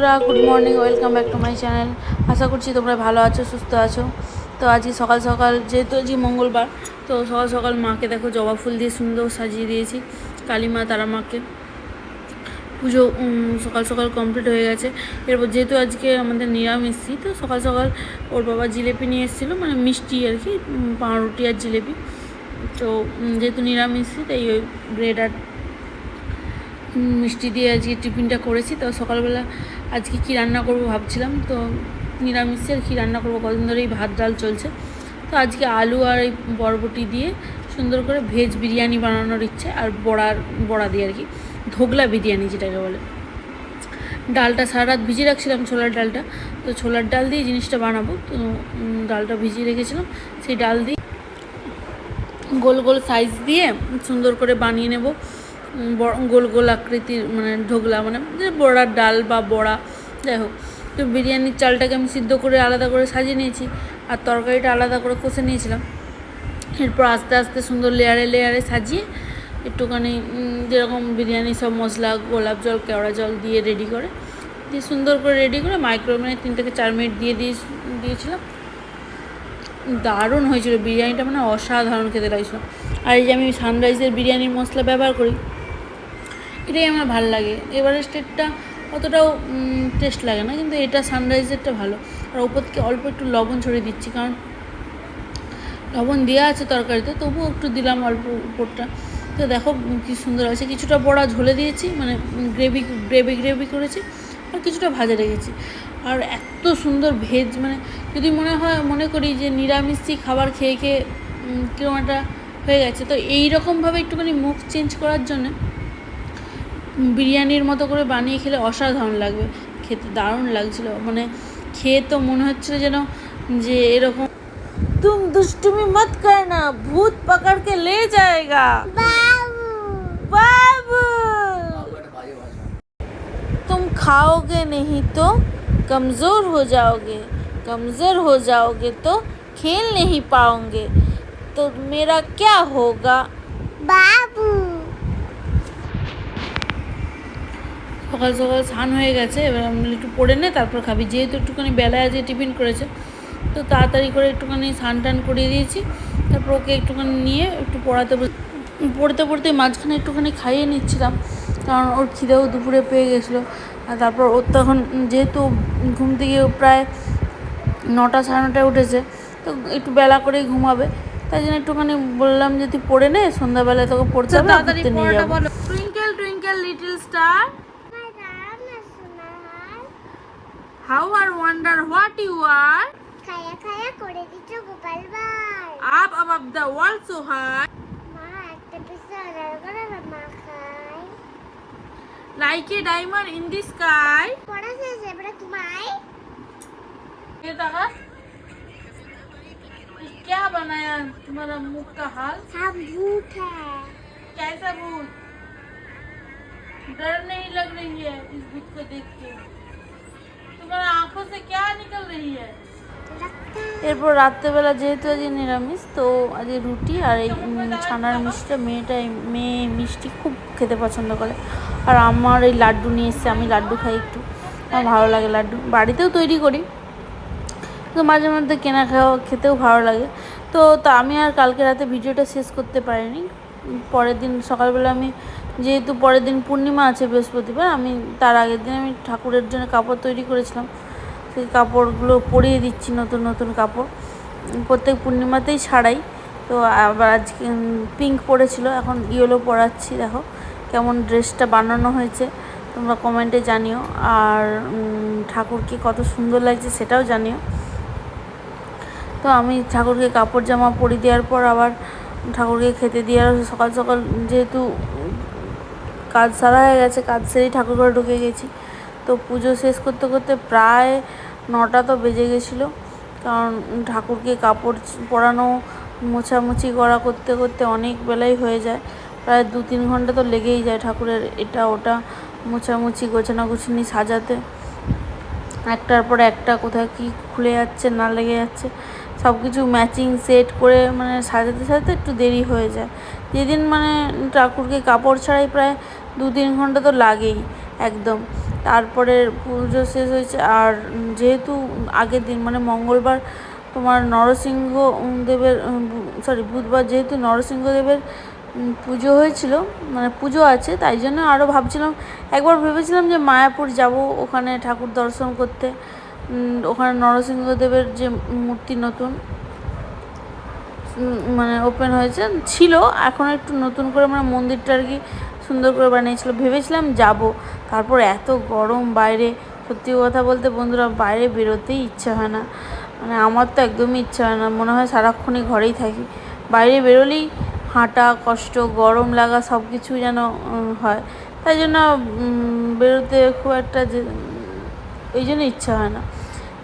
বন্ধুরা good morning welcome back to my channel আশা করছি তোমরা ভালো আছো, সুস্থ আছো। তো আজকে সকাল সকাল, যেহেতু আজকে মঙ্গলবার, তো সকাল সকাল মাকে দেখো জবা ফুল দিয়ে সুন্দর সাজিয়ে দিয়েছি, কালী মা, তারা মাকে। পুজো সকাল সকাল কমপ্লিট হয়ে গেছে। এরপর যেহেতু আজকে আমাদের নিরামিষই তো সকাল সকাল ওর বাবা জিলেপি নিয়ে এসেছিল মানে মিষ্টি আর কি পাউরুটি আর জিলেপি। তো যেহেতু নিরামিষই তাই ওই ব্রেড আর মিষ্টি দিয়ে আজকে টিফিনটা করেছি, তো সকালবেলা আজকে কি রান্না করব ভাবছিলাম, তো নিরামিষে আর কী রান্না করব, কদিন ধরেই ভাত ডাল চলছে। তো আজকে আলু আর এই বরবটি দিয়ে সুন্দর করে ভেজ বিরিয়ানি বানানোর ইচ্ছে, আর বড়ার বড়া দিয়ে আর কি, ধোগলা বিরিয়ানি যেটাকে বলে। ডালটা সারা রাত ভিজিয়ে রাখছিলাম ছোলার ডালটা, তো ছোলার ডাল দিয়ে জিনিসটা বানাবো, তো ডালটা ভিজিয়ে রেখেছিলাম, সেই ডাল দিয়ে গোল গোল সাইজ দিয়ে সুন্দর করে বানিয়ে নেব। গোল গোল আকৃতির মানে ঢোকলা মানে যে বড়ার ডাল বা বড়া, যাই হোক। তো বিরিয়ানির চালটাকে আমি সিদ্ধ করে আলাদা করে সাজিয়ে নিয়েছি আর তরকারিটা আলাদা করে কষে নিয়েছিলাম। এরপর আস্তে আস্তে সুন্দর লেয়ারে লেয়ারে সাজিয়ে একটুখানি যেরকম বিরিয়ানি সব মশলা, গোলাপ জল, কেওড়া জল দিয়ে রেডি করে, দিয়ে সুন্দর করে রেডি করে মাইক্রোওভেনে তিন থেকে চার মিনিট দিয়ে দিয়ে, দিয়েছিলাম। দারুণ হয়েছিল বিরিয়ানিটা মানে অসাধারণ খেতে লাগছিল। আর এই যে আমি সানরাইজের বিরিয়ানির মশলা ব্যবহার করি এটাই আমার ভালো লাগে। এভারেস্টেরটা অতটাও টেস্ট লাগে না কিন্তু এটা সানরাইজেরটা ভালো। আর ওপর থেকে অল্প একটু লবণ ছড়িয়ে দিচ্ছি কারণ লবণ দেওয়া আছে তরকারিতে তবুও একটু দিলাম অল্প উপরটা। তো দেখো কি সুন্দর আছে কিছুটা বড়া ঝোলে দিয়েছি মানে গ্রেভি গ্রেভি গ্রেভি করেছি আর কিছুটা ভাজা রেখেছি। আর এত সুন্দর ভেজ মানে যদি মনে হয় মনে করি যে নিরামিষই খাবার খেয়ে খেয়ে উম, কীরকম একটা হয়ে গেছে। তো এই রকমভাবে একটুখানি মুখ চেঞ্জ করার জন্য বিরিয়ানির মতো করে বানিয়ে খেলে অসাধারণ লাগবে খেতে দারুণ লাগছিল মানে খেয়ে তো মনে হচ্ছিল যেন যে এরকম तुम दुष्टुमी मत करना भूत पकड़ के ले जाएगा बाबू तुम खाओगे नहीं तो कमज़ोर हो जाओगे कमज़ोर हो जाओगे तो खेल नहीं पाओगे तो मेरा क्या होगा বাবু সকাল সকাল স্নান হয়ে গেছে এবার আমি একটু পড়ে নে তারপর খাবি। যেহেতু একটুখানি বেলায় আজকে টিফিন করেছে তো তাড়াতাড়ি করে একটুখানি স্নান টান করিয়ে দিয়েছি। তারপর ওকে একটুখানি নিয়ে একটু পড়াতে পড়তে পড়তে মাঝখানে একটুখানি খাইয়ে নিচ্ছিলাম কারণ ওর খিদেও দুপুরে পেয়ে গেছিল। আর তারপর ওর তখন যেহেতু ঘুম থেকে প্রায় নটা সাড়ে নটায় উঠেছে তো একটু বেলা করেই ঘুমাবে। তাই জন্য একটুখানি বললাম যে তুই পড়ে নে সন্ধ্যাবেলায় তোকে পড়তে হবে তাড়াতাড়ি নিয়ে যাব। Twinkle twinkle little star. how are wonder what you are খায়া খায়া করে দিচ্ছ গোপাল ভাই up above the world so high মা একটা পিসে অর্ডার করে মা খাই like a diamond in the sky পড়া শেষ এবারে ঘুমাই ये देखा ये क्या बनाया तुम्हारा मुख का हाल সব ভূত হ্যাঁ कैसा भूत डर नहीं लग रही है इस भूत को देख के এরপর রাত্রেবেলা যেহেতু আজ নিরামিষ তো আজ রুটি আর এই ছানার মিষ্টিটা মেয়েটা মেয়ে মিষ্টি খুব খেতে পছন্দ করে। আর আমার এই লাড্ডু নিয়ে এসছে আমি লাড্ডু খাই একটু। আমার ভালো লাগে লাড্ডু। বাড়িতেও তৈরি করি। তো মাঝে মধ্যে কেনা খাওয়া খেতেও ভালো লাগে। তো তা আমি আর কালকে রাতে ভিডিওটা শেষ করতে পারিনি। পরের দিন সকালবেলা আমি যেহেতু পরের দিন পূর্ণিমা আছে বৃহস্পতিবার, আমি তার আগের দিন আমি ঠাকুরের জন্য কাপড় তৈরি করেছিলাম। সেই কাপড়গুলো পরিয়ে দিচ্ছি, নতুন নতুন কাপড়। প্রত্যেক পূর্ণিমাতেই ছাড়াই। তো আবার আজকে পিঙ্ক পরেছিল, এখন ইয়েলো পরাচ্ছি, দেখো কেমন ড্রেসটা বানানো হয়েছে, তোমরা কমেন্টে জানিও। আর ঠাকুরকে কত সুন্দর লাগছে সেটাও জানিও। তো আমি ঠাকুরকে কাপড় জামা পরিয়ে দেওয়ার পর আবার ঠাকুরকে খেতে দেওয়ার সকাল সকাল, যেহেতু কাজ সারা হয়ে গেছে, কাজ সেরেই ঠাকুর ঘরে ঢুকে গেছি। তো পুজো শেষ করতে করতে প্রায় নটা তো বেজে গেছিল। কারণ ঠাকুরকে কাপড় পরানো, মোছামুছি করা করতে করতে অনেক বেলাই হয়ে যায়। প্রায় দু তিন ঘণ্টা তো লেগেই যায় ঠাকুরের এটা ওটা মোছামুছি গোছানো গুছানি সাজাতে। একটার পর একটা কোথায় কি খুলে যাচ্ছে, না লেগে যাচ্ছে সব কিছু ম্যাচিং সেট করে মানে সাজাতে সাজাতে একটু দেরি হয়ে যায়। যেদিন মানে ঠাকুরকে কাপড় ছাড়াই প্রায় দু তিন ঘণ্টা তো লাগেই, একদম। তারপরে পুজো শেষ হয়েছে, আর যেহেতু আগের দিন মানে মঙ্গলবার তোমার নরসিংহ দেবের সরি বুধবার যেহেতু নরসিংহ দেবের পুজো হয়েছিল মানে পুজো আছে, তাই জন্য আরও ভাবছিলাম, একবার ভেবেছিলাম যে মায়াপুর যাব ওখানে ঠাকুর দর্শন করতে। ওখানে নরসিংহদেবের যে মূর্তি নতুন মানে ওপেন হয়েছে, ছিল। এখন একটু নতুন করে মানে মন্দিরটা আর কি সুন্দর করে বানিয়েছিল। ভেবেছিলাম যাব। তারপর এত গরম বাইরে, সত্যি কথা বলতে বন্ধুরা, বাইরে বেরোতেই ইচ্ছা হয় না। মানে আমার তো একদমই ইচ্ছা হয় না। মনে হয় সারাক্ষণই ঘরেই থাকি। বাইরে বেরোলেই হাঁটা, কষ্ট, গরম লাগা সব কিছু যেন হয়। তাই জন্য বেরোতে খুব একটা যে, এই জন্য ইচ্ছা হয় না।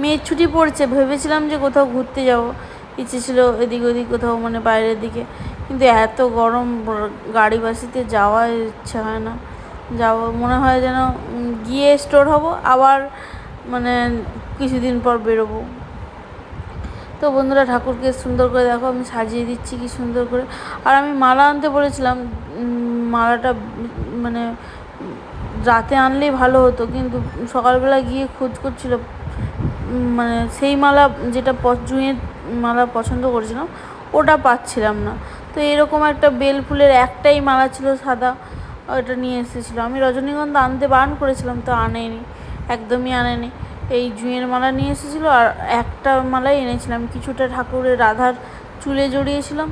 মেয়ের ছুটি পড়ছে। ভেবেছিলাম যে কোথাও ঘুরতে যাব। ইচ্ছে ছিল এদিক ওদিক কোথাও মানে বাইরের দিকে। কিন্তু এত গরম, গাড়ি বাসিতে যাওয়ার ইচ্ছা হয় না। যাব, মনে হয় যেন গিয়ে স্টোর হব, আবার মানে কিছুদিন পর বেরোবো। তো বন্ধুরা, ঠাকুরকে সুন্দর করে দেখো, আমি সাজিয়ে দিচ্ছি কি সুন্দর করে। আর আমি মালা আনতে বলেছিলাম মালাটা মানে রাতে আনলেই ভালো হতো, কিন্তু সকালবেলা গিয়ে খোঁজ করছিল মানে সেই মালা যেটা জুঁয়ের মালা পছন্দ করেছিলাম, ওটা পাচ্ছিলাম না। তো এরকম একটা বেল ফুলের একটাই মালা ছিল সাদা, ওটা নিয়ে এসেছিল। আমি রজনীগন্ধা আনতে বারণ করেছিলাম, তো আনেনি, একদমই আনেনি। এই জুঁয়ের মালা নিয়ে এসেছিল আর একটা মালাই এনেছিলাম, কিছুটা ঠাকুরের রাধার চুলে জড়িয়েছিলাম,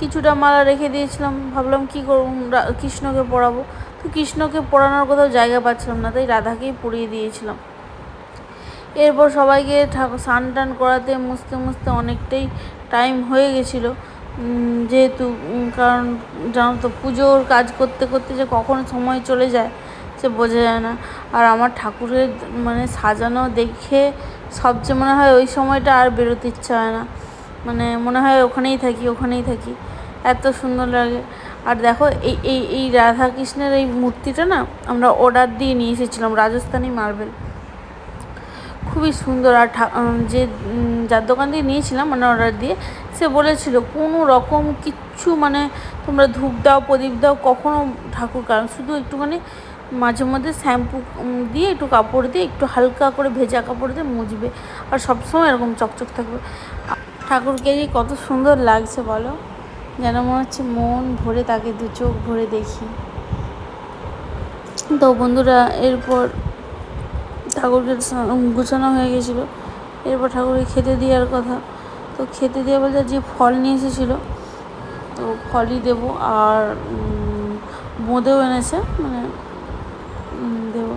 কিছুটা মালা রেখে দিয়েছিলাম। ভাবলাম কী করব কৃষ্ণকে পরাবো তো কৃষ্ণকে পরানোর কোথাও জায়গা পাচ্ছিলাম না, তাই রাধাকেই পরিয়ে দিয়েছিলাম। এরপর সবাইকে ঠাকুর স্নান টান করাতে মুছতে মুছতে অনেকটাই টাইম হয়ে গেছিল। যেহেতু কারণ জানো তো, পুজোর কাজ করতে করতে যে কখন সময় চলে যায় সে বোঝা যায় না। আর আমার ঠাকুরের মানে সাজানো দেখে সবচেয়ে মনে হয় ওই সময়টা আর বেরোতে ইচ্ছা হয় না। মানে মনে হয় ওখানেই থাকি ওখানেই থাকি। এত সুন্দর লাগে। আর দেখো, এই এই এই রাধাকৃষ্ণের এই মূর্তিটা না আমরা অর্ডার দিয়ে নিয়ে এসেছিলাম, রাজস্থানি মার্বেল খুবই সুন্দর আর যে যার দোকান থেকে নিয়েছিলাম মানে অর্ডার দিয়ে, সে বলেছিল কোনো রকম কিচ্ছু মানে তোমরা ধূপ দাও, প্রদীপ দাও, কখনো ঠাকুর কারণ শুধু একটুখানি মাঝে মধ্যে শ্যাম্পু দিয়ে একটু কাপড় দিয়ে একটু হালকা করে ভেজা কাপড় দিয়ে মুছবে আর সবসময় এরকম চকচক থাকবে। ঠাকুরকে যে কত সুন্দর লাগছে বলো? যেন মনে হচ্ছে মন ভরে তাকে দু চোখ ভরে দেখি। তো বন্ধুরা, এরপর ঠাকুরকে গুছানো হয়ে গেছিল। এরপর ঠাকুরকে খেতে দেওয়ার কথা। তো খেতে দেওয়া বলতে যে ফল নিয়ে এসেছিল, তো ফলই দেব আর বোঁদেও এনেছে মানে দেব।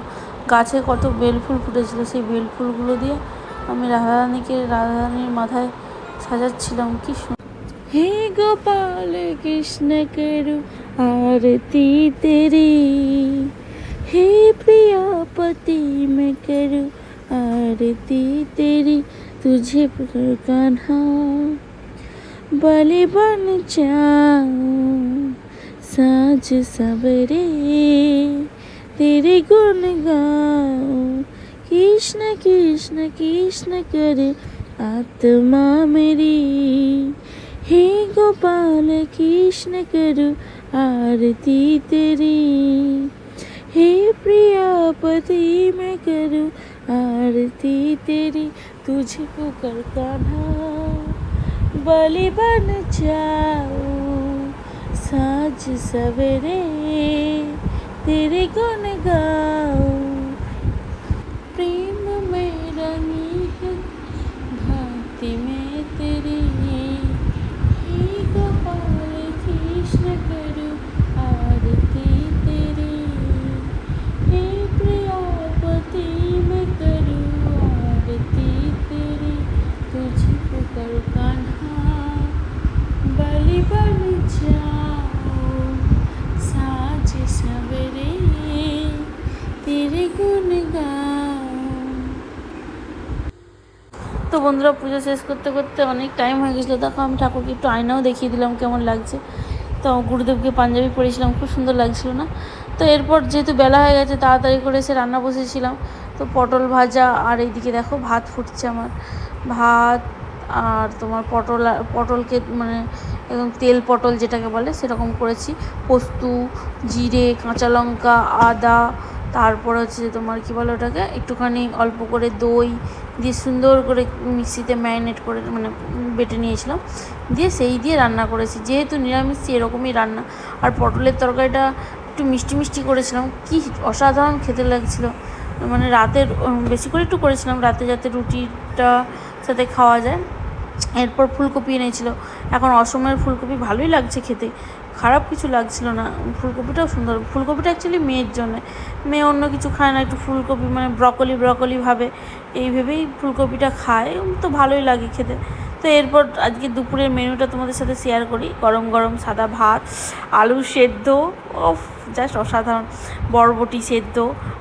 গাছে কত বেলফুল ফুটেছিল, সেই বেলফুলগুলো দিয়ে আমি রাধারানীকে, রাধারানীর মাথায় সাজাচ্ছিলাম। কি হে গোপাল কৃষ্ণ কেরু, আরতি তেরি। हे प्रियापति मैं करूँ आरती तेरी तुझे पर कान्हा बलि बन जाऊं साँझ सवेरे तेरे गुण गाऊं कृष्ण कृष्ण कृष्ण करे आत्मा मेरी हे गोपाल कृष्ण करो आरती तेरी हे प्रियापति मैं करूँ आरती तेरी तुझे पुकार कान्हा बलि बन जाओ, साँझ सवेरे, तेरे गुण गाओ। তো বন্ধুরা পুজো শেষ করতে করতে অনেক টাইম হয়ে গেছিল। দেখো, আমি ঠাকুরকে একটু আয়নাও দেখিয়ে দিলাম কেমন লাগছে। তো গুরুদেবকে পাঞ্জাবি পরেছিলাম, খুব সুন্দর লাগছিল না? তো এরপর যেহেতু বেলা হয়ে গেছে, তাড়াতাড়ি করে এসে রান্না বসেছিলাম। তো পটল ভাজা আর এইদিকে দেখো, ভাত ফুটছে আমার। ভাত আর তোমার পটল পটলকে মানে একদম তেল পটল যেটাকে বলে, সেরকম করেছি। পোস্ত, জিরে, কাঁচা লঙ্কা, আদা তারপর হচ্ছে যে তোমার কী বলো ওটাকে? একটুখানি অল্প করে দই দিয়ে সুন্দর করে মিক্সিতে ম্যারিনেট করে মানে বেটে নিয়েছিলাম। দিয়ে সেই দিয়ে রান্না করেছি। যেহেতু নিরামিষ এরকমই রান্না। আর পটলের তরকারিটা একটু মিষ্টি মিষ্টি করেছিলাম। কি অসাধারণ খেতে লাগছিল। মানে রাতের, বেশি করে একটু করেছিলাম। রাতে যাতে রুটিটা সাথে খাওয়া যায়। এরপর ফুলকপি এনেছিল। এখন অসময়ের ফুলকপি ভালোই লাগছে খেতে। খারাপ কিছু লাগছিল না। ফুলকপিটাও সুন্দর। ফুলকপিটা অ্যাকচুয়ালি মেয়ের জন্য। মেয়ে অন্য কিছু খায় না, একটু ফুলকপি মানে ব্রকলি ব্রকলি ভাবে। এই ভেবেই ফুলকপিটা খায়। তো ভালোই লাগে খেতে। তো এরপর আজকে দুপুরের মেনুটা তোমাদের সাথে শেয়ার করি। গরম গরম সাদা ভাত, আলু সেদ্ধ ওফ জাস্ট অসাধারণ। বরবটি সেদ্ধ,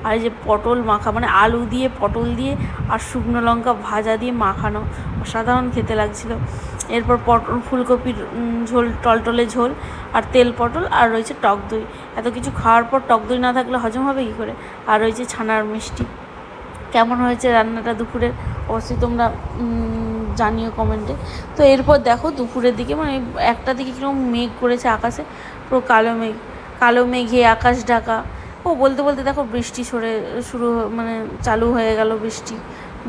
আর এই যে পটল মাখা মানে আলু দিয়ে, পটল দিয়ে আর শুকনো লঙ্কা ভাজা দিয়ে মাখানো। অসাধারণ খেতে লাগছিল। এরপর পটল ফুলকপির ঝোল, টলটলে ঝোল আর তেল পটল আর রয়েছে টক দই। এত কিছু খাওয়ার পর টক দই না থাকলে হজম হবে কী করে? আর রয়েছে ছানার মিষ্টি। কেমন হয়েছে রান্নাটা দুপুরের? অবশ্যই তোমরা জানিও কমেন্টে। তো এরপর দেখো দুপুরের দিকে মানে একটা দিকে কীরকম মেঘ করেছে আকাশে, পুরো কালো মেঘ। কালো মেঘে আকাশ ঢাকা ও বলতে বলতে দেখো বৃষ্টি সরে শুরু হ- মানে চালু হয়ে গেল বৃষ্টি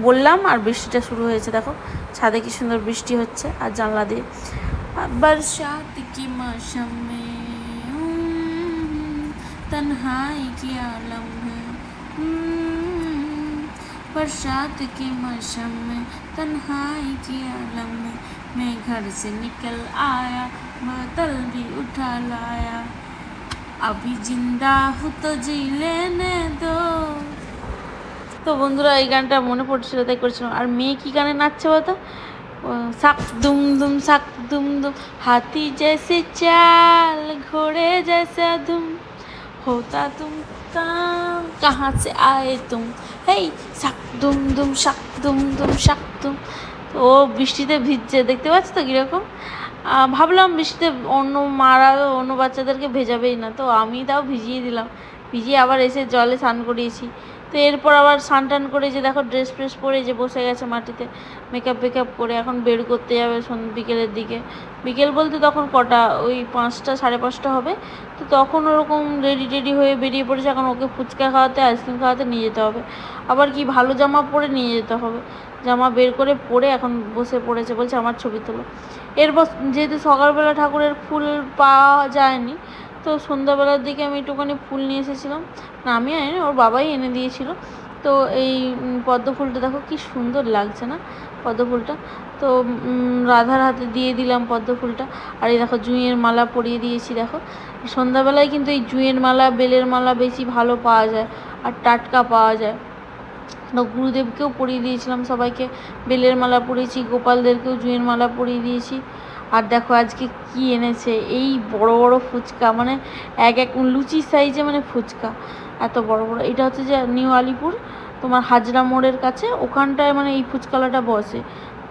বললাম আর বৃষ্টিটা শুরু হয়েছে দেখো ছাদে কি সুন্দর বৃষ্টি হচ্ছে আর জানলা দিয়ে बरसात के मौसम में हम्म, तन्हाई की आलम है हम्म, बरसात के मौसम में तन्हाई की आलम में मैं घर से निकल आया बोतल भी उठा लाया अभी जिंदा हूँ तो जी लेने दो তো বন্ধুরা এই গানটা মনে পড়ছিল তাই করেছিলাম আর মেয়ে কি গানে নাচছে বলতো ও, সাক দুম দুম সাক দুম দুম হাতি जैसे चाल घोड़े जैसा धुम होता तुम काम कहाँ से आए तुम হেই সাক দুম দুম শাক দুম দুম শাক দুম তো ও বৃষ্টিতে ভিজছে দেখতে পাচ্ছ তো কীরকম আহ, ভাবলাম বৃষ্টিতে অন্য মারা অন্য বাচ্চাদেরকে ভেজাবেই না। তো আমি তাও ভিজিয়ে দিলাম। ভিজিয়ে আবার এসে জলে স্নান করিয়েছি। তো এরপর আবার স্নান টান করে যে দেখো ড্রেস ফ্রেস পরে যে বসে গেছে মাটিতে মেকআপ ফেকআপ করে এখন বের করতে যাবে বিকেলের দিকে। বিকেল বলতে তখন কটা? ওই পাঁচটা, সাড়ে পাঁচটা হবে। তো তখন ওরকম রেডি টেডি হয়ে বেরিয়ে পড়েছে। এখন ওকে ফুচকা খাওয়াতে আইসক্রিম খাওয়াতে নিয়ে যেতে হবে। আবার কি ভালো জামা পরে নিয়ে যেতে হবে। জামা বের করে পরে এখন বসে পড়েছে বলছে আমার ছবি তোলো। এরপর যেহেতু সকালবেলা ঠাকুরের ফুল পাওয়া যায়নি, তো সন্ধ্যাবেলার দিকে আমি একটুখানি ফুল নিয়ে এসেছিলাম। না, আমি আনিনি, ওর বাবাই এনে দিয়েছিল। তো এই পদ্ম ফুলটা দেখো কি সুন্দর লাগছে না, পদ্ম ফুলটা। তো রাধার হাতে দিয়ে দিলাম পদ্ম ফুলটা। আর এই দেখো জুঁইয়ের মালা পরিয়ে দিয়েছি, দেখো। সন্ধ্যাবেলায় কিন্তু এই জুঁইয়ের মালা, বেলের মালা বেশি ভালো পাওয়া যায়, আর টাটকা পাওয়া যায়। গুরুদেবকেও পরিয়ে দিয়েছিলাম সবাইকে। বেলের মালা পরিয়েছি গোপালদেরকেও জুঁয়ের মালা পরিয়ে দিয়েছি। আর দেখো আজকে কি এনেছে, এই বড় বড় ফুচকা মানে এক এক লুচি সাইজে মানে ফুচকা, এত বড় বড়। এটা হচ্ছে যে নিউ আলিপুর, তোমার হাজরা মোড়ের কাছে, ওখানটায় মানে এই ফুচকালাটা বসে।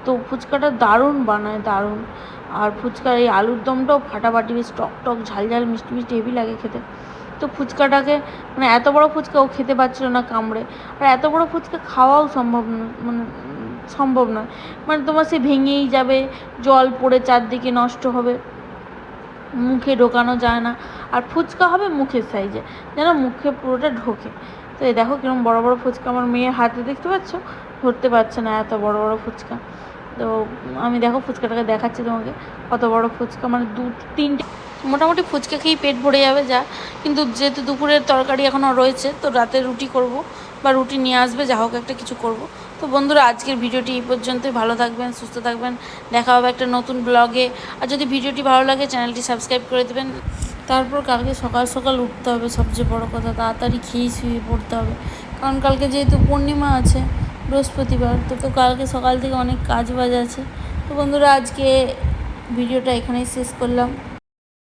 তো ফুচকাটা দারুণ বানায়, দারুণ। আর ফুচকার এই আলুর দমটাও ফাটাফাটি, বেশ টক টক ঝাল ঝাল মিষ্টি মিষ্টি, হেভি লাগে খেতে। তো ফুচকাটাকে মানে এত বড় ফুচকা ও খেতে পারছিল না কামড়ে। আর এত বড় ফুচকা খাওয়াও সম্ভব মানে সম্ভব নয়। মানে তোমার সে ভেঙেই যাবে, জল পড়ে চারদিকে নষ্ট হবে, মুখে ঢোকানো যায় না। আর ফুচকা হবে মুখের সাইজে, যেন মুখে পুরোটা ঢোকে। তো এই দেখো কীরকম বড় বড় ফুচকা আমার মেয়ের হাতে দেখতে পাচ্ছ? ধরতে পারছে না এত বড় বড় ফুচকা। তো আমি দেখো ফুচকাটাকে দেখাচ্ছি তোমাকে, কত বড় ফুচকা মানে দু তিনটে মোটামুটি ফুচকা খেয়েই পেট ভরে যাবে যা। কিন্তু যেহেতু দুপুরের তরকারি এখনও রয়েছে, তো রাতে রুটি করব বা রুটি নিয়ে আসবে, যা হোক একটা কিছু করব। তো বন্ধুরা, আজকের ভিডিওটি এই পর্যন্তই। ভালো থাকবেন, সুস্থ থাকবেন। দেখা হবে একটা নতুন ব্লগে। আর যদি ভিডিওটি ভালো লাগে, চ্যানেলটি সাবস্ক্রাইব করে দেবেন। তারপর কালকে সকাল সকাল উঠতে হবে সবচেয়ে বড় কথা, তাড়াতাড়ি খেয়ে শুয়ে পড়তে হবে। কারণ কালকে যেহেতু পূর্ণিমা আছে, বৃহস্পতিবার, তো তো কালকে সকাল থেকে অনেক কাজ বাজ আছে। তো বন্ধুরা, আজকে ভিডিওটা এখানেই শেষ করলাম।